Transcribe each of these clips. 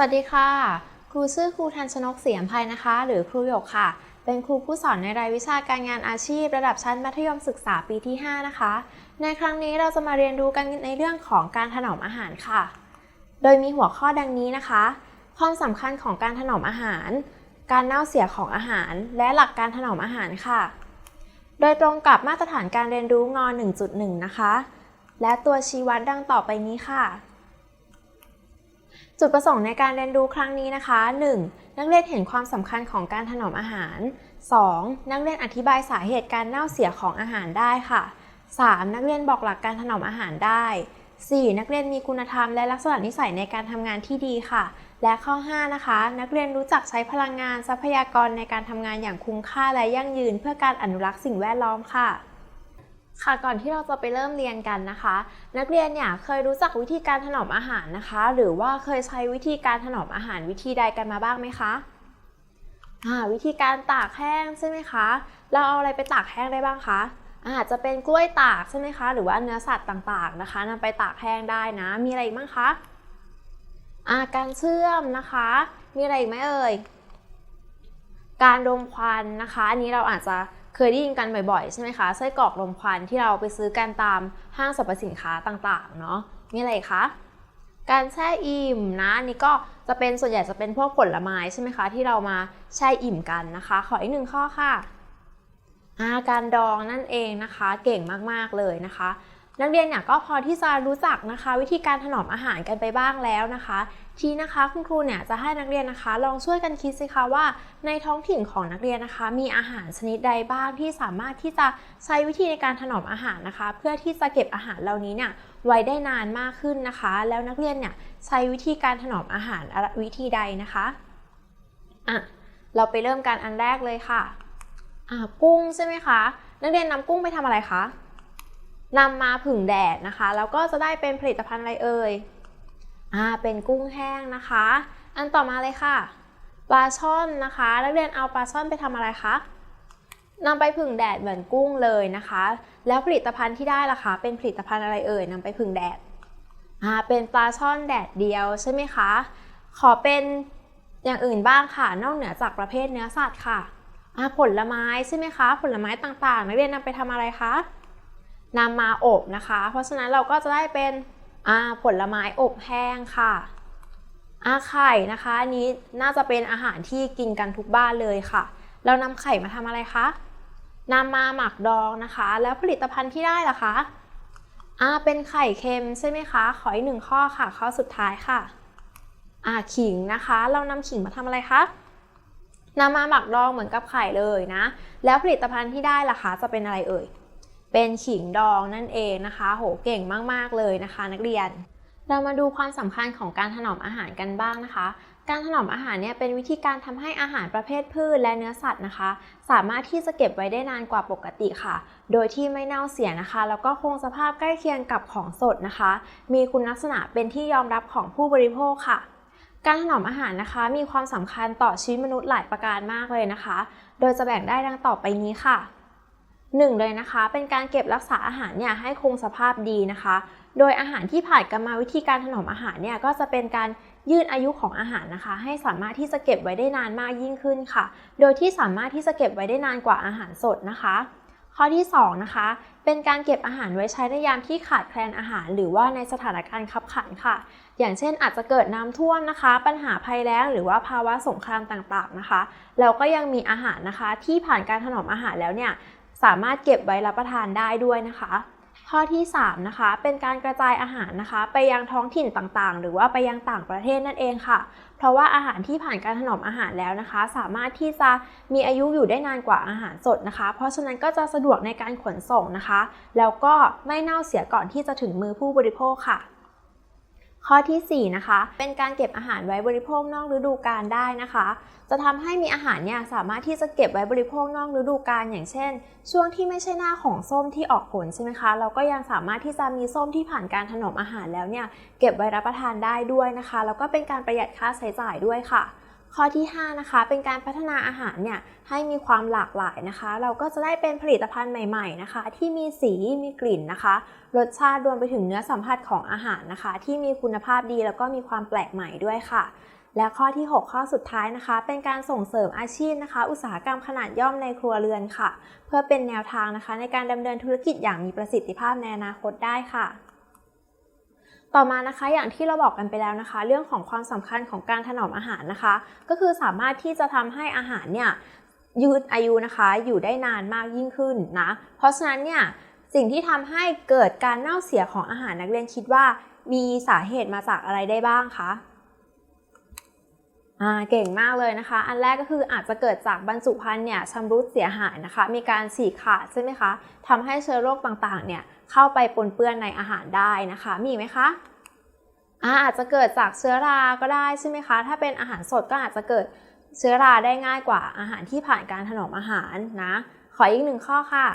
วัสดีค่ะ ครูชื่อครูทันชนกเสียมภัยนะคะ หรือครูหยกค่ะ เป็นครูผู้สอนในรายวิชาการงานอาชีพ ระดับชั้นมัธยมศึกษาปีที่ 5 นะคะ ในครั้งนี้เราจะมาเรียนรู้กันในเรื่องของการถนอมอาหารค่ะ โดยมีหัวข้อดังนี้นะคะ ความสำคัญของการถนอมอาหาร การเน่าเสียของอาหาร และหลักการถนอมอาหารค่ะ โดยตรงกับมาตรฐานการเรียนรู้ง 1.1 นะคะ และตัวชี้วัดดังต่อไปนี้ค่ะ จุดประสงค์ในการเรียนรู้ครั้งนี้นะคะ 1. นักเรียนเห็นความสำคัญของการถนอมอาหาร 2. นักเรียนอธิบายสาเหตุการเน่าเสียของอาหารได้ค่ะ 3. นักเรียนบอกหลักการถนอมอาหารได้ 4. นักเรียนมีคุณธรรมและลักษณะนิสัยในการทำงานที่ดีค่ะ และข้อ 5 นะคะ นักเรียนรู้จักใช้พลังงานทรัพยากรในการทำงานอย่างคุ้มค่าและยั่งยืน เพื่อการอนุรักษ์สิ่งแวดล้อมค่ะ ค่ะก่อนที่เราจะไปเริ่มเรียนกันนะคะ นักเรียนเนี่ยเคยรู้จักวิธีการถนอมอาหารนะคะ หรือว่าเคยใช้วิธีการถนอมอาหารวิธีใดกันมาบ้างไหมคะวิธีการตากแห้งใช่ไหมคะ เราเอาอะไรไปตากแห้งได้บ้างคะอาจจะเป็นกล้วยตากใช่ไหมคะ หรือว่าเนื้อสัตว์ต่างๆนะคะนำไปตากแห้งได้นะ มีอะไรอีกบ้างคะอาการเชื่อมนะคะ มีอะไรอีกไหมเอ่ยการรมควันนะคะ อันนี้เราอาจจะ เคยได้ยินกันบ่อยๆ ใช่ไหมคะ ไส้กรอกลมควันที่เราไปซื้อกันตามห้างสรรพสินค้าต่างๆ เนาะมีอะไรคะการแช่อิ่มนะนี่ก็จะเป็นส่วนใหญ่จะเป็นพวกผลไม้ใช่ไหมคะ ที่เรามาแช่อิ่มกันนะคะ ขออีกหนึ่งข้อค่ะอาการดองนั่นเองนะคะ เก่งมากๆเลยนะคะ นักเรียนเนี่ยก็พอที่จะรู้จักนะคะ วิธีการถนอมอาหารกันไปบ้างแล้วนะคะ ทีนะคะคุณครูเนี่ยจะให้นักเรียนนะคะ ลองช่วยกันคิดสิคะว่า ในท้องถิ่นของนักเรียนนะคะ มีอาหารชนิดใดบ้างที่สามารถที่จะใช้วิธีในการถนอมอาหารนะคะ เพื่อที่จะเก็บอาหารเหล่านี้เนี่ยไว้ได้นานมากขึ้นนะคะ แล้วนักเรียนเนี่ยใช้วิธีการถนอมอาหารวิธีใดนะคะอะเราไปเริ่มกันอันแรกเลยค่ะอะกุ้งใช่ไหมคะนักเรียนนำกุ้งไปทำอะไรคะ นำมาผึ่งแดดนะคะ แล้วก็จะได้เป็นผลิตภัณฑ์อะไรเอ่ยอ่าเป็นกุ้งแห้งนะคะ อันต่อมาเลยค่ะปลาช่อนนะคะนักเรียนเอาปลาช่อนไปทำอะไรคะนำไปผึ่งแดดเหมือนกุ้งเลยนะคะ แล้วผลิตภัณฑ์ที่ได้ล่ะคะเป็นผลิตภัณฑ์อะไรเอ่ยนำไปผึ่งแดดอ่าเป็นปลาช่อนแดดเดียวใช่ไหมคะ ขอเป็นอย่างอื่นบ้างค่ะ นอกเหนือจากประเภทเนื้อสัตว์ค่ะอ่าผลไม้ใช่ไหมคะ ผลไม้ต่างๆ นักเรียนนำไปทำอะไรคะ นำมาอบนะคะ เพราะฉะนั้นเราก็จะได้เป็นผลไม้อบแห้งค่ะอาไข่นะคะอันนี้น่าจะเป็นอาหารที่กินกันทุกบ้านเลยค่ะ เรานำไข่มาทำอะไรคะนำมาหมักดองนะคะ แล้วผลิตภัณฑ์ที่ได้ล่ะคะอ่าเป็นไข่เค็มใช่ไหมคะ ขออีกหนึ่งข้อค่ะ ข้อสุดท้ายค่ะอ่าขิงนะคะ เรานำขิงมาทำอะไรคะนำมาหมักดองเหมือนกับไข่เลยนะ แล้วผลิตภัณฑ์ที่ได้ล่ะคะ จะเป็นอะไรเอ่ย เป็นขิงดองนั่นเองนะคะ โหเก่งมากๆเลยนะคะ นักเรียน เรามาดูความสำคัญของการถนอมอาหารกันบ้างนะคะ การถนอมอาหารเนี่ยเป็นวิธีการทำให้อาหารประเภทพืชและเนื้อสัตว์นะคะ สามารถที่จะเก็บไว้ได้นานกว่าปกติค่ะ โดยที่ไม่เน่าเสียนะคะ แล้วก็คงสภาพใกล้เคียงกับของสดนะคะ มีคุณลักษณะเป็นที่ยอมรับของผู้บริโภคค่ะการถนอมอาหารนะคะมีความสำคัญต่อชีวิตมนุษย์หลายประการมากเลยนะคะ โดยจะแบ่งได้ดังต่อไปนี้ค่ะ หนึ่งเลยนะคะ เป็นการเก็บรักษาอาหารเนี่ยให้คงสภาพดีนะคะ โดยอาหารที่ผ่านกรรมวิธีการถนอมอาหารเนี่ยก็จะเป็นการยืดอายุของอาหารนะคะ ให้สามารถที่จะเก็บไว้ได้นานมากยิ่งขึ้นค่ะ โดยที่สามารถที่จะเก็บไว้ได้นานกว่าอาหารสดนะคะ ข้อที่ 2 นะคะ เป็นการเก็บอาหารไว้ใช้ในยามที่ขาดแคลนอาหาร หรือว่าในสถานการณ์ขับขันค่ะ อย่างเช่นอาจจะเกิดน้ำท่วมนะคะ ปัญหาภัยแล้งหรือว่าภาวะสงครามต่างๆนะคะ แล้วก็ยังมีอาหารนะคะที่ผ่านการถนอมอาหารแล้วเนี่ย สามารถเก็บไว้รับประทานได้ด้วยนะคะ ข้อที่3นะคะเป็นการกระจายอาหารนะคะ ไปยังท้องถิ่นต่างๆ หรือว่าไปยังต่างประเทศนั่นเองค่ะ เพราะว่าอาหารที่ผ่านการถนอมอาหารแล้วนะคะ สามารถที่จะมีอายุอยู่ได้นานกว่าอาหารสดนะคะ เพราะฉะนั้นก็จะสะดวกในการขนส่งนะคะ แล้วก็ไม่เน่าเสียก่อนที่จะถึงมือผู้บริโภคค่ะ ข้อที่ 4 นะคะ เป็นการเก็บอาหารไว้บริโภคนอกฤดูกาลได้นะคะ จะทำให้มีอาหารเนี่ยสามารถที่จะเก็บไว้บริโภคนอกฤดูกาลอย่างเช่น ช่วงที่ไม่ใช่หน้าของส้มที่ออกผลใช่ไหมคะ เราก็ยังสามารถที่จะมีส้มที่ผ่านการถนอมอาหารแล้วเนี่ยเก็บไว้รับประทานได้ด้วยนะคะ แล้วก็เป็นการประหยัดค่าใช้จ่ายด้วยค่ะ ข้อที่ 5 นะคะ เป็นการพัฒนาอาหารเนี่ยให้มีความหลากหลายนะคะ เราก็จะได้เป็นผลิตภัณฑ์ใหม่ ๆนะคะ ที่มีสีมีกลิ่นนะคะ รสชาติรวมไปถึงเนื้อสัมผัสของอาหารนะคะ ที่มีคุณภาพดีแล้วก็มีความแปลกใหม่ด้วยค่ะ และข้อที่ 6 ข้อสุดท้ายนะคะ เป็นการส่งเสริมอาชีพนะคะ อุตสาหกรรมขนาดย่อมในครัวเรือนค่ะ เพื่อเป็นแนวทางนะคะ ในการดำเนินธุรกิจอย่างมีประสิทธิภาพในอนาคตได้ค่ะ ต่อมานะคะอย่างที่เราบอกกันไปแล้วนะคะ เรื่องของความสำคัญของการถนอมอาหารนะคะ ก็คือสามารถที่จะทำให้อาหารเนี่ยยืดอายุนะคะอยู่ได้นานมากยิ่งขึ้นนะเพราะฉะนั้นเนี่ยสิ่งที่ทำให้เกิดการเน่าเสียของอาหารนักเรียนคิดว่า มีสาเหตุมาจากอะไรได้บ้างคะ อ่าเก่งมากเลยนะคะ อันแรกก็คืออาจจะเกิดจากบรรจุภัณฑ์เนี่ยชำรุดเสียหายนะคะ มีการฉีกขาดใช่ไหมคะทำให้เชื้อโรคต่างๆ เนี่ยเข้าไปปนเปื้อนในอาหารได้นะคะ มีไหมคะอาอาจจะเกิดจากเชื้อรา ก็ได้ใช่ไหมคะ ถ้าเป็นอาหารสดก็อาจจะเกิดเชื้อราได้ง่ายกว่าอาหารที่ผ่านการถนอมอาหารนะ ขออีกหนึ่งข้อค่ะ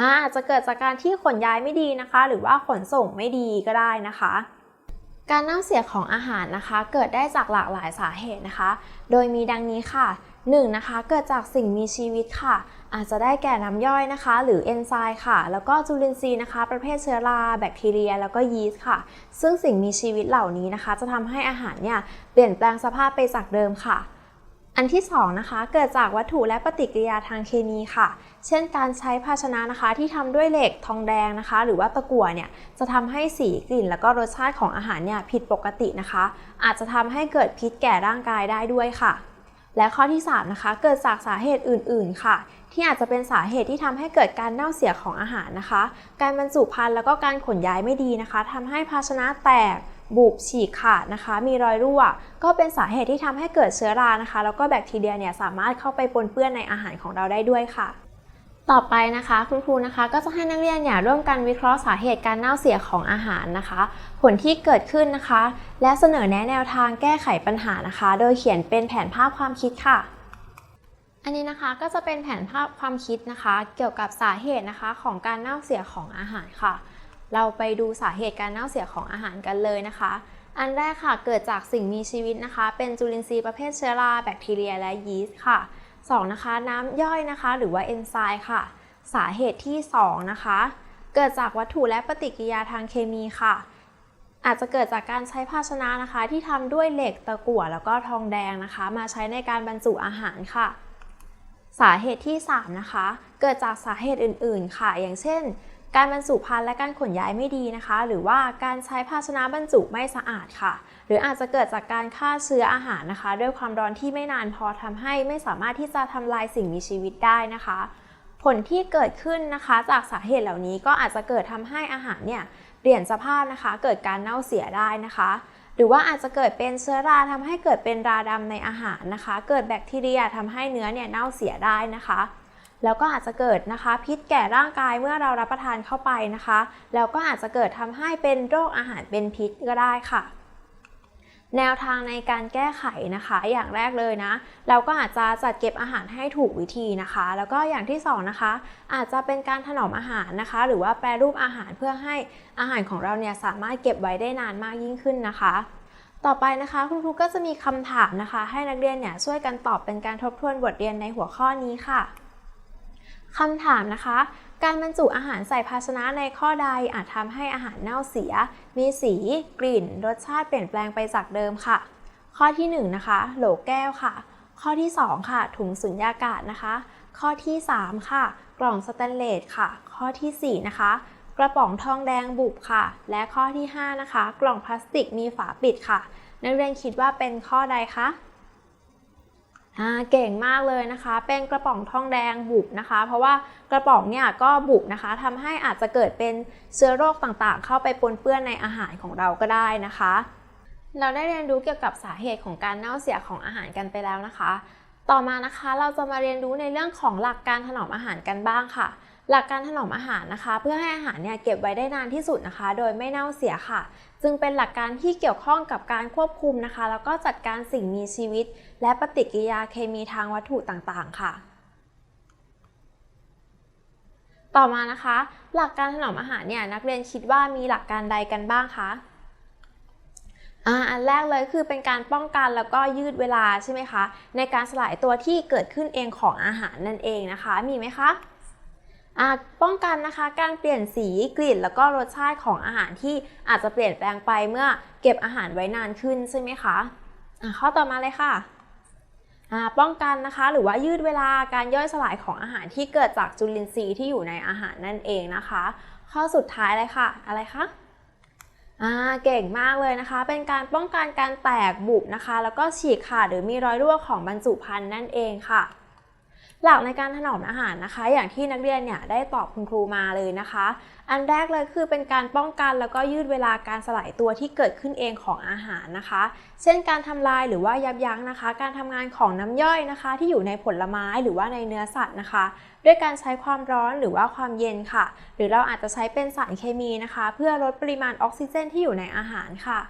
อาจจะเกิดจากการที่ขนย้ายไม่ดีนะคะ หรือว่าขนส่งไม่ดีก็ได้นะคะ การเน่าเสียของอาหารนะคะ เกิดได้จากหลากหลายสาเหตุนะคะ โดยมีดังนี้ค่ะ 1. นะคะ เกิดจากสิ่งมีชีวิตค่ะ อาจจะได้แก่น้ำย่อยนะคะ หรือเอนไซม์ค่ะ แล้วก็จุลินทรีย์นะคะ ประเภทเชื้อรา แบคทีเรีย แล้วก็ยีสต์ค่ะ ซึ่งสิ่งมีชีวิตเหล่านี้นะคะ จะทำให้อาหารเนี่ยเปลี่ยนแปลงสภาพไปจากเดิมค่ะ อันที่2นะคะเกิดจากวัตถุและปฏิกิริยาทางเคมีค่ะ เช่นการใช้ภาชนะนะคะที่ทำด้วยเหล็กทองแดงนะคะ หรือว่าตะกั่วเนี่ยจะทำให้สีกลิ่น แล้วก็รสชาติของอาหารเนี่ยผิดปกตินะคะ อาจจะทำให้เกิดพิษแก่ร่างกายได้ด้วยค่ะ และข้อที่3นะคะเกิดจากสาเหตุอื่น ๆ ค่ะ ที่อาจจะเป็นสาเหตุที่ทำให้เกิดการเน่าเสียของอาหารนะคะ การบรรจุภัณฑ์แล้วก็การขนย้ายไม่ดีนะคะทำให้ภาชนะแตก บุบฉีกขาดนะคะ มีรอยรั่ว ก็เป็นสาเหตุที่ทำให้เกิดเชื้อรานะคะ แล้วก็แบคทีเรียเนี่ยสามารถเข้าไปปนเปื้อนในอาหารของเราได้ด้วยค่ะ ต่อไปนะคะคุณครูนะคะก็จะให้นักเรียนเนี่ยร่วมกันวิเคราะห์สาเหตุการเน่าเสียของอาหารนะคะ ผลที่เกิดขึ้นนะคะ และเสนอแนะแนวทางแก้ไขปัญหานะคะ โดยเขียนเป็นแผนภาพความคิดค่ะอันนี้นะคะก็จะเป็นแผนภาพความคิดนะคะ เกี่ยวกับสาเหตุนะคะของการเน่าเสียของอาหารค่ะ เราไปดูสาเหตุการเน่าเสียของอาหารกันเลยนะคะ อันแรกค่ะเกิดจากสิ่งมีชีวิตนะคะ เป็นจุลินทรีย์ประเภทเชื้อราแบคทีเรียและยีสต์ค่ะ 2. นะคะ น้ำย่อยนะคะ หรือว่าเอนไซม์ค่ะ สาเหตุที่ 2 นะคะ เกิดจากวัตถุและปฏิกิริยาทางเคมีค่ะ อาจจะเกิดจากการใช้ภาชนะนะคะ ที่ทำด้วยเหล็กตะกั่วแล้วก็ทองแดงนะคะ มาใช้ในการบรรจุอาหารค่ะ สาเหตุที่ 3 นะคะ เกิดจากสาเหตุอื่น ๆ ค่ะ อย่างเช่น การบรรจุภัณฑ์และการขนย้ายไม่ดีนะคะ หรือว่าการใช้ภาชนะบรรจุไม่สะอาดค่ะ หรืออาจจะเกิดจากการฆ่าเชื้ออาหารนะคะ ด้วยความร้อนที่ไม่นานพอทำให้ไม่สามารถที่จะทำลายสิ่งมีชีวิตได้นะคะ ผลที่เกิดขึ้นนะคะจากสาเหตุเหล่านี้ก็อาจจะเกิดทำให้อาหารเนี่ยเปลี่ยนสภาพนะคะ เกิดการเน่าเสียได้นะคะหรือว่าอาจจะเกิดเป็นเชื้อราทำให้เกิดเป็นราดำในอาหารนะคะ เกิดแบคทีเรียทำให้เนื้อเนี่ยเน่าเสียได้นะคะ แล้วก็อาจจะเกิดนะคะ พิษแก่ร่างกายเมื่อเรารับประทานเข้าไปนะคะ แล้วก็อาจจะเกิดทำให้เป็นโรคอาหารเป็นพิษก็ได้ค่ะแนวทางในการแก้ไขนะคะ อย่างแรกเลยนะ เราก็อาจจะจัดเก็บอาหารให้ถูกวิธีนะคะ แล้วก็อย่างที่สองนะคะ อาจจะเป็นการถนอมอาหารนะคะ หรือว่าแปรรูปอาหารเพื่อให้อาหารของเราเนี่ยสามารถเก็บไว้ได้นานมากยิ่งขึ้นนะคะ ต่อไปนะคะ คุณครูก็จะมีคำถามนะคะ ให้นักเรียนเนี่ยช่วยกันตอบเป็นการทบทวนบทเรียนในหัวข้อนี้ค่ะ คำถามนะคะ การบรรจุอาหารใส่ภาชนะในข้อใดอาจทำให้อาหารเน่าเสีย มีสี กลิ่น รสชาติเปลี่ยนแปลงไปจากเดิมค่ะ ข้อที่1นะคะ โหลแก้วค่ะ ข้อที่ 2 ค่ะ ถุงสุญญากาศนะคะ ข้อที่ 3 ค่ะ กล่องสแตนเลสค่ะ ข้อทีสี่ 4 นะคะ กระป๋องทองแดงบุบค่ะ และข้อที่ 5 นะคะ กล่องพลาสติกมีฝาปิดค่ะ นักเรียนคิดว่าเป็นข้อใดคะ อ่าเก่งมากเลยนะคะ เป็นกระป๋องทองแดงบุบนะคะ เพราะว่ากระป๋องเนี่ยก็บุบนะคะทำให้อาจจะเกิดเป็นเชื้อโรคต่างๆ เข้าไปปนเปื้อนในอาหารของเราก็ได้นะคะ เราได้เรียนรู้เกี่ยวกับสาเหตุของการเน่าเสียของอาหารกันไปแล้วนะคะ ต่อมานะคะเราจะมาเรียนรู้ในเรื่องของหลักการถนอมอาหารกันบ้างค่ะ หลักการถนอมอาหารนะคะ เพื่อให้อาหารเนี่ยเก็บไว้ได้นานที่สุดนะคะ โดยไม่เน่าเสียค่ะ จึงเป็นหลักการที่เกี่ยวข้องกับการควบคุมนะคะ แล้วก็จัดการสิ่งมีชีวิต และปฏิกิริยาเคมีทางวัตถุต่างๆ ค่ะ ต่อมานะคะ หลักการถนอมอาหารเนี่ยนักเรียนคิดว่ามีหลักการใดกันบ้างคะอันแรกเลยคือเป็นการป้องกันแล้วก็ยืดเวลาใช่ไหมคะ ในการสลายตัวที่เกิดขึ้นเองของอาหารนั่นเองนะคะ มีไหมคะ ป้องกันนะคะการเปลี่ยนสีกลิ่นแล้วก็รสชาติของอาหารที่อาจจะเปลี่ยนแปลงไปเมื่อเก็บอาหารไว้นานขึ้นใช่ไหมคะะข้อต่อมาเลยค่ะป้องกันนะคะหรือว่ายืดเวลาการย่อยสลายของอาหารที่เกิดจากจุลินทรีย์ที่อยู่ในอาหารนั่นเองนะคะ ข้อสุดท้ายเลยค่ะ อะไรคะอ่าเก่งมากเลยนะคะ เป็นการป้องกันการแตกบุบนะคะ แล้วก็ฉีกขาดหรือมีรอยรั่วของบรรจุภัณฑ์นั่นเองค่ะ หลักในการถนอมอาหารนะคะ อย่างที่นักเรียนเนี่ยได้ตอบคุณครูมาเลยนะคะ อันแรกเลยคือเป็นการป้องกันแล้วก็ยืดเวลาการสลายตัวที่เกิดขึ้นเองของอาหารนะคะ เช่นการทำลายหรือว่ายับยั้งนะคะ การทำงานของน้ำย่อยนะคะ ที่อยู่ในผลไม้หรือว่าในเนื้อสัตว์นะคะ ด้วยการใช้ความร้อนหรือว่าความเย็นค่ะ หรือเราอาจจะใช้เป็นสารเคมีนะคะ เพื่อลดปริมาณออกซิเจนที่อยู่ในอาหารค่ะ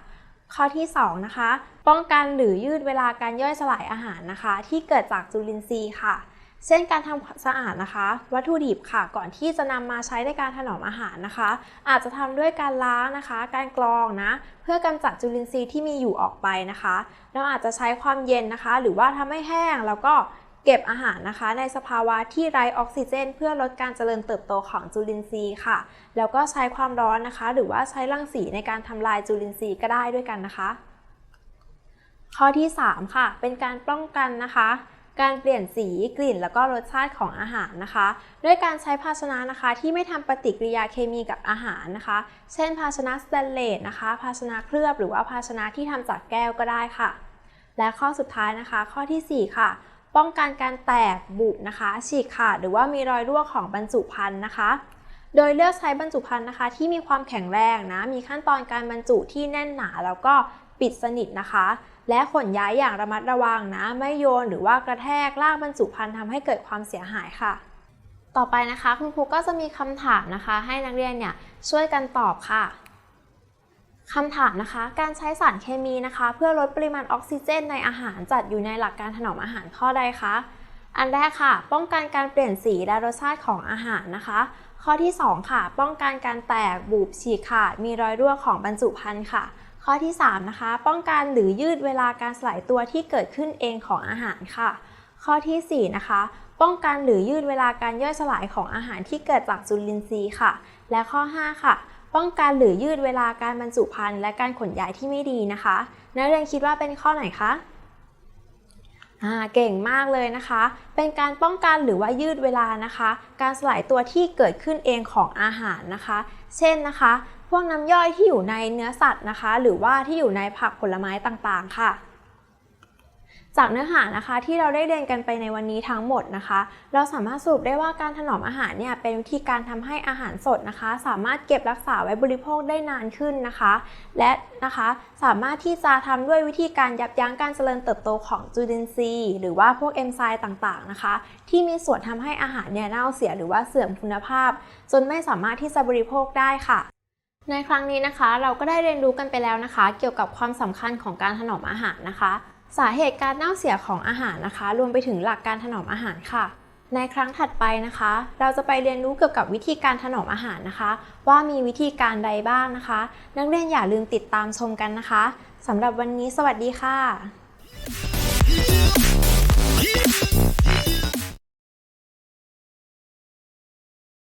ข้อที่สองนะคะ ป้องกันหรือยืดเวลาการย่อยสลายอาหารนะคะ ที่เกิดจากจุลินทรีย์ค่ะ เช่นการทำความสะอาดนะคะ วัตถุดิบค่ะ ก่อนที่จะนำมาใช้ในการถนอมอาหารนะคะ อาจจะทำด้วยการล้างนะคะ การกรองนะ เพื่อกำจัดจุลินทรีย์ที่มีอยู่ออกไปนะคะ เราอาจจะใช้ความเย็นนะคะ หรือว่าทำให้แห้งแล้วก็เก็บอาหารนะคะ ในสภาวะที่ไร้ออกซิเจน เพื่อลดการเจริญเติบโตของจุลินทรีย์ค่ะ แล้วก็ใช้ความร้อนนะคะ หรือว่าใช้รังสีในการทำลายจุลินทรีย์ก็ได้ด้วยกันนะคะ ข้อที่ 3 ค่ะ เป็นการป้องกันนะคะ การเปลี่ยนสีกลิ่น แล้วก็รสชาติของอาหารนะคะ ด้วยการใช้ภาชนะนะคะที่ไม่ทำปฏิกิริยาเคมีกับอาหารนะคะ เช่น ภาชนะสแตนเลสนะคะ ภาชนะเคลือบหรือว่าภาชนะที่ทำจากแก้วก็ได้ค่ะ และข้อสุดท้ายนะคะ ข้อทีสี่ 4 ค่ะป้องกันการแตกบุบนะคะ ฉีกขาดหรือว่ามีรอยรั่วของบรรจุภัณฑ์นะคะ โดยเลือกใช้บรรจุภัณฑ์นะคะ ที่มีความแข็งแรงนะ มีขั้นตอนการบรรจุที่แน่นหนา แล้วก็ปิดสนิทนะคะ และขนย้ายอย่างระมัดระวังนะ ไม่โยนหรือว่ากระแทกลากบรรจุภัณฑ์ทำให้เกิดความเสียหายค่ะ ต่อไปนะคะคุณครูก็จะมีคำถามนะคะ ให้นักเรียนเนี่ยช่วยกันตอบค่ะคำถามนะคะ การใช้สารเคมีนะคะ เพื่อลดปริมาณออกซิเจนในอาหารจัดอยู่ในหลักการถนอมอาหารข้อใดคะ อันแรกค่ะ ป้องกันการเปลี่ยนสีและรสชาติของอาหารนะคะ ข้อที่ 2 ค่ะ ป้องกันการแตกบูบฉีกขาดมีรอยรั่วของบรรจุภัณฑ์ค่ะ ข้อที่ 3 นะคะ ป้องกันหรือยืดเวลาการสลายตัวที่เกิดขึ้นเองของอาหารค่ะ ข้อทีสี่ 4 นะคะ ป้องกันหรือยืดเวลาการย่อยสลายของอาหารที่เกิดจากจุลินทรีย์ค่ะ และข้อ 5 ค่ะ ป้องกันหรือยืดเวลาการบรรจุภัณฑ์และการขนย้ายที่ไม่ดีนะคะนักเรียนคิดว่าเป็นข้อไหนคะเก่งมากเลยนะคะ เป็นการป้องกันหรือว่ายืดเวลานะคะ การสลายตัวที่เกิดขึ้นเองของอาหารนะคะ เช่นนะคะ วกน้ำย่อยที่อยู่ในเนื้อสัตว์นะคะ หรือว่าที่อยู่ในผักผลไม้ต่างๆ ค่ะ จากเนื้อหานะคะที่เราได้เรียนกันไปในวันนี้ทั้งหมดนะคะ เราสามารถสรุปได้ว่าการถนอมอาหารเนี่ยเป็นวิธีการทำให้อาหารสดนะคะ สามารถเก็บรักษาไว้บริโภคได้นานขึ้นนะคะ และนะคะสามารถที่จะทำด้วยวิธีการยับยั้งการเจริญเติบโตของจุลินทรีย์หรือว่าพวกเอนไซม์ต่างๆนะคะ ที่มีส่วนทำให้อาหารเนี่ยเน่าเสียหรือว่าเสื่อมคุณภาพ จนไม่สามารถที่จะบริโภคได้ค่ะ ในครั้งนี้นะคะเราก็ได้เรียนรู้กันไปแล้วนะคะ เกี่ยวกับความสำคัญของการถนอมอาหารนะคะ สาเหตุการเน่าเสียของอาหารนะคะ รวมไปถึงหลักการถนอมอาหารค่ะ ในครั้งถัดไปนะคะ เราจะไปเรียนรู้เกี่ยวกับวิธีการถนอมอาหารนะคะ ว่ามีวิธีการใดบ้างนะคะ นักเรียนอย่าลืมติดตามชมกันนะคะสำหรับวันนี้สวัสดีค่ะ